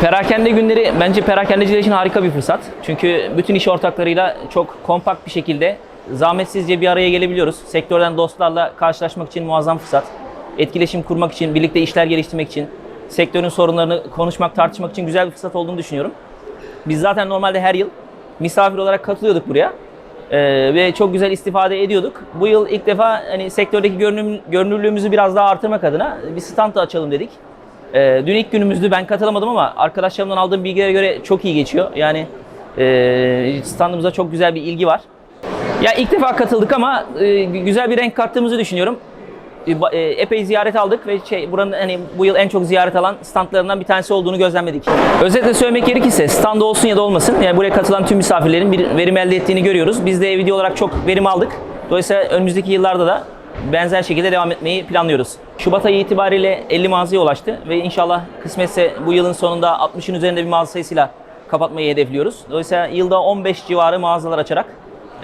Perakende günleri bence perakendeciler için harika bir fırsat. Çünkü bütün iş ortaklarıyla çok kompakt bir şekilde zahmetsizce bir araya gelebiliyoruz. Sektörden dostlarla karşılaşmak için muazzam fırsat. Etkileşim kurmak için, birlikte işler geliştirmek için, sektörün sorunlarını konuşmak, tartışmak için güzel bir fırsat olduğunu düşünüyorum. Biz zaten normalde her yıl misafir olarak katılıyorduk buraya. Ee, ve çok güzel istifade ediyorduk. Bu yıl ilk defa hani sektördeki görünüm, görünürlüğümüzü biraz daha artırmak adına bir stand açalım dedik. Ee, dün ilk günümüzdü. Ben katılamadım ama arkadaşlarımdan aldığım bilgilere göre çok iyi geçiyor. Yani e, standımıza çok güzel bir ilgi var. Ya ilk defa katıldık ama e, güzel bir renk kattığımızı düşünüyorum. E, e, epey ziyaret aldık ve şey buranın hani bu yıl en çok ziyaret alan standlarından bir tanesi olduğunu gözlemledik. Özetle söylemek gerekirse stand olsun ya da olmasın yani buraya katılan tüm misafirlerin bir verim elde ettiğini görüyoruz. Biz de video olarak çok verim aldık. Dolayısıyla önümüzdeki yıllarda da benzer şekilde devam etmeyi planlıyoruz. Şubat ayı itibariyle 50 mağazaya ulaştı ve inşallah kısmetse bu yılın sonunda 60'ın üzerinde bir mağaza sayısıyla kapatmayı hedefliyoruz. Dolayısıyla yılda 15 civarı mağazalar açarak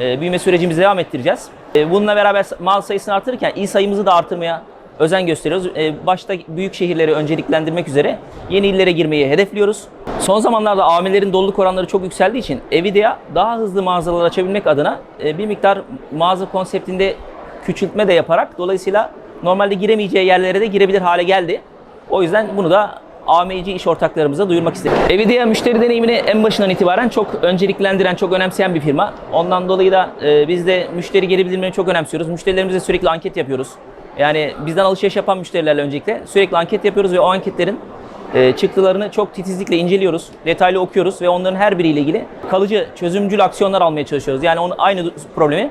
e, büyüme sürecimizi devam ettireceğiz. E, bununla beraber mağaza sayısını artırırken il sayımızı da artırmaya özen gösteriyoruz. E, başta büyük şehirleri önceliklendirmek üzere yeni illere girmeyi hedefliyoruz. Son zamanlarda AVM'lerin doluluk oranları çok yükseldiği için Evidea'ya daha hızlı mağazalar açabilmek adına bir miktar mağaza konseptinde küçültme de yaparak dolayısıyla normalde giremeyeceği yerlere de girebilir hale geldi. O yüzden bunu da AMC iş ortaklarımıza duyurmak istedim. Evidea müşteri deneyimini en başından itibaren çok önceliklendiren, çok önemseyen bir firma. Ondan dolayı da e, biz de müşteri geri bildirimlerini çok önemsiyoruz. Müşterilerimize sürekli anket yapıyoruz. Yani bizden alışveriş yapan müşterilerle öncelikle sürekli anket yapıyoruz ve o anketlerin e, çıktılarını çok titizlikle inceliyoruz, detaylı okuyoruz ve onların her biriyle ilgili kalıcı, çözümcül aksiyonlar almaya çalışıyoruz. Yani onun aynı problemi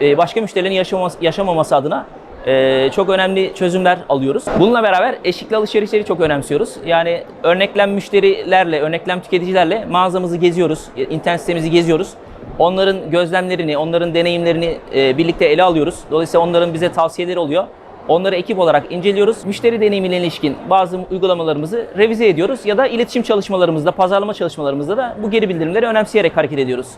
e, başka müşterilerin yaşamaması, yaşamaması adına e, çok önemli çözümler alıyoruz. Bununla beraber eşikli alışverişleri çok önemsiyoruz. Yani örneklem müşterilerle, örneklem tüketicilerle mağazamızı geziyoruz, e, internet sitemizi geziyoruz. Onların gözlemlerini, onların deneyimlerini e, birlikte ele alıyoruz. Dolayısıyla onların bize tavsiyeleri oluyor. Onları ekip olarak inceliyoruz. Müşteri deneyimine ilişkin bazı uygulamalarımızı revize ediyoruz ya da iletişim çalışmalarımızda, pazarlama çalışmalarımızda da bu geri bildirimleri önemseyerek hareket ediyoruz.